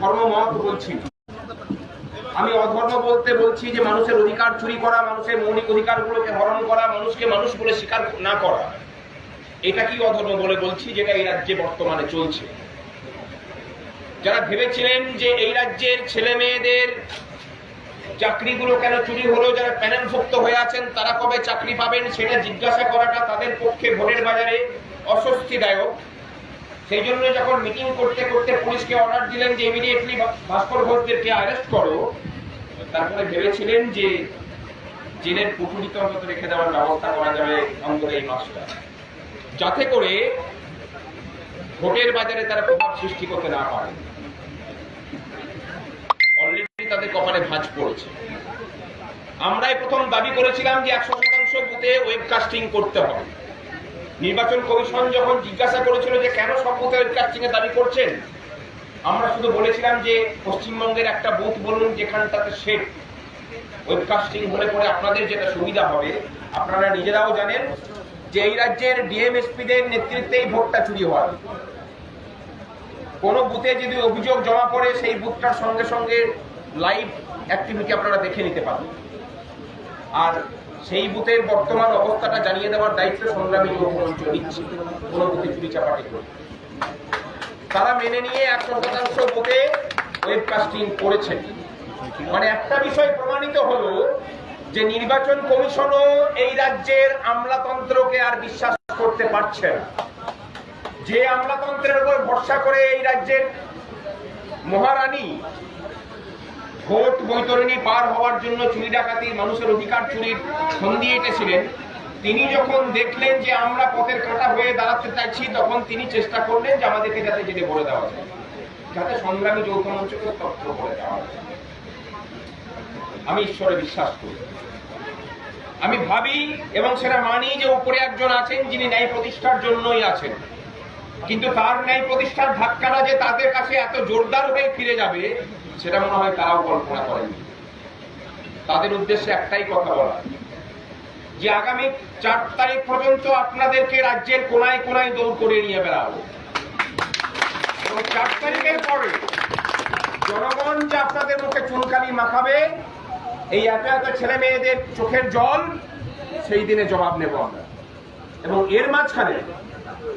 ধর্ম মত বলছি। আমি অধর্ম বলতে বলছি যে মানুষের অধিকার চুরি করা, মানুষের মৌলিক অধিকারগুলোকে হরণ করা, মানুষকে মানুষ বলে স্বীকার না করা। এটা কি অধর্ম বলে বলছি যেটা এই রাজ্যে বর্তমানে চলছে? যারা ভেবেছিলেন যে এই রাজ্যের ছেলে মেয়েদের চাকরিগুলো কেন চুরি হলো, যারা প্যানেলভুক্ত হয়ে আছেন, তারা কবে চাকরি পাবেন সেটা জিজ্ঞাসা করাটা তাদের পক্ষে ভোটের বাজারে অস্বস্তিদায়ক। সেই জন্য যখন মিটিং করতে করতে পুলিশকে অর্ডার দিলেন যে ইমিডিয়েটলি ভাস্কর ঘোষদেরকে অ্যারেস্ট করো, তারপরে ভেবেছিলেন যে জেলের পুটুরিতে অন্তত রেখে দেওয়ার ব্যবস্থা করা যাবে অন্তত এই মাসটা যাতে করে ভোটের বাজারে তারা প্রভাব সৃষ্টি করতে না পারে। অলরেডি তাদের কপালে ভাঁজ পড়েছে। আমরাই প্রথম দাবি করেছিলাম যে একশো শতাংশ বুথে ওয়েবকাস্টিং করতে হবে। নির্বাচন কমিশন যখন জিজ্ঞাসা করেছিল যে কেন সব বুথে ওয়েবকাস্টিং দাবি করছেন, আমরা শুধু বলেছিলাম যে পশ্চিমবঙ্গের একটা বুথ বলুন যেখানটাতে সেট ওয়েবকাস্টিং হলে পরে আপনাদের যেটা সুবিধা হবে, আপনারা নিজেরাও জানেন যে এই রাজ্যের ডিএমএসপিদের নেতৃত্বেই ভোটটা চুরি হয়। কোনো বুথে যদি অভিযোগ জমা পড়ে, সেই বুথটার সঙ্গে সঙ্গে লাইভ অ্যাক্টিভিটি আপনারা দেখে নিতে পারেন। আর সেই বুথের বর্তমান অবস্থাটা জানিয়ে দেওয়ার দায়িত্ব সংগ্রামী মুখ্যমন্ত্রী নিচ্ছে, কোনো বুথে চুরি চাপাটি করে তারা মেনে নিয়ে একশো শতাংশ বুথে ওয়েবকাস্টিং করেছেন। মানে একটা বিষয় প্রমাণিত হলো যে নির্বাচন কমিশনও এই রাজ্যের আমলাতন্ত্রকে আর বিশ্বাস করতে পারছে না। যে আমলাতন্ত্রের উপর ভরসা করে এই রাজ্যের মহারানী ভোট বৈতরণী পার হওয়ার জন্য চুরি ডাকাতি, মানুষের অধিকার চুরির সন্ধি এঁটেছিলেন। তিনি যখন দেখলেন যে আমরা পথের কাঁটা হয়ে দাঁড়াতে চাইছি, তখন তিনি চেষ্টা করলেন যে আমাদেরকে যাতে যেতে বলে দেওয়া যায়। যাতে সংগ্রামী যৌথ মঞ্চকে তথ্য করে দেওয়া যায়। আমি ঈশ্বরে বিশ্বাস করি। আমি ভাবি এবং সেটা মানি যে উপরে একজন আছেন, যিনি ন্যায় প্রতিষ্ঠার জন্যই আছেন। কিন্তু তার ন্যায় প্রতিষ্ঠার ধাক্কাটা যে তাদের কাছে এত জোরদার হয়ে ফিরে যাবে সেটা মনে হয় তারাও কল্পনা করেন। তাদের উদ্দেশ্যে একটাই কথা বলা। যে আগামী চার তারিখ পর্যন্ত আপনাদেরকে রাজ্যের কোনায় কোনায় দৌড় করে নিয়ে বেড়াবো। এবং চার তারিখের পরে জনগণ যে আপনাদের মুখে চুনকালি মাখাবে, এই এত এত ছেলে মেয়েদের চোখের জল, সেই দিনে জবাব নেব আমরা। এবং এর মাঝখানে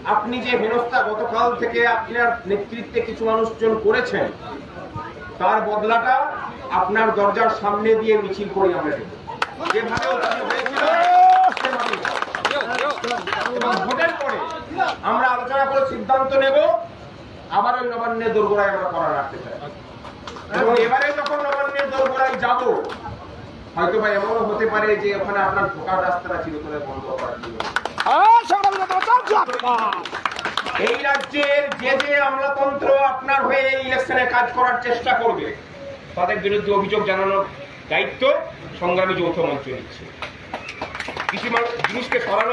আপনি যে হেনস্থা গতকাল থেকে আপনার নেতৃত্বে কিছু মানুষজন করেছেন তার বদলাটা আপনার দরজার সামনে দিয়ে মিছিল করি আমরা দেব। যেভাবে আমরা আলোচনা করে সিদ্ধান্ত নেব, আবার ওই নবান্নের দোরগোড়ায় আমরা করা রাখতে চাই। এবং এবারে যখন নবান্নের দোরগোড়ায় যাব, হয়তো বা এমনও হতে পারে যে ওখানে আপনার ঢোকার রাস্তাটা চিরতরে বন্ধ করা ছিল। এই রাজ্যের যে যে আমলাতন্ত্র আপনার হয়ে এই ইলেকশনে কাজ করার চেষ্টা করবে, তাদের বিরুদ্ধে অভিযোগ জানানোর দায়িত্ব সংগ্রামী যৌথ মঞ্চ নিচ্ছে। কিছু মানুষ জিনিসকে সরানো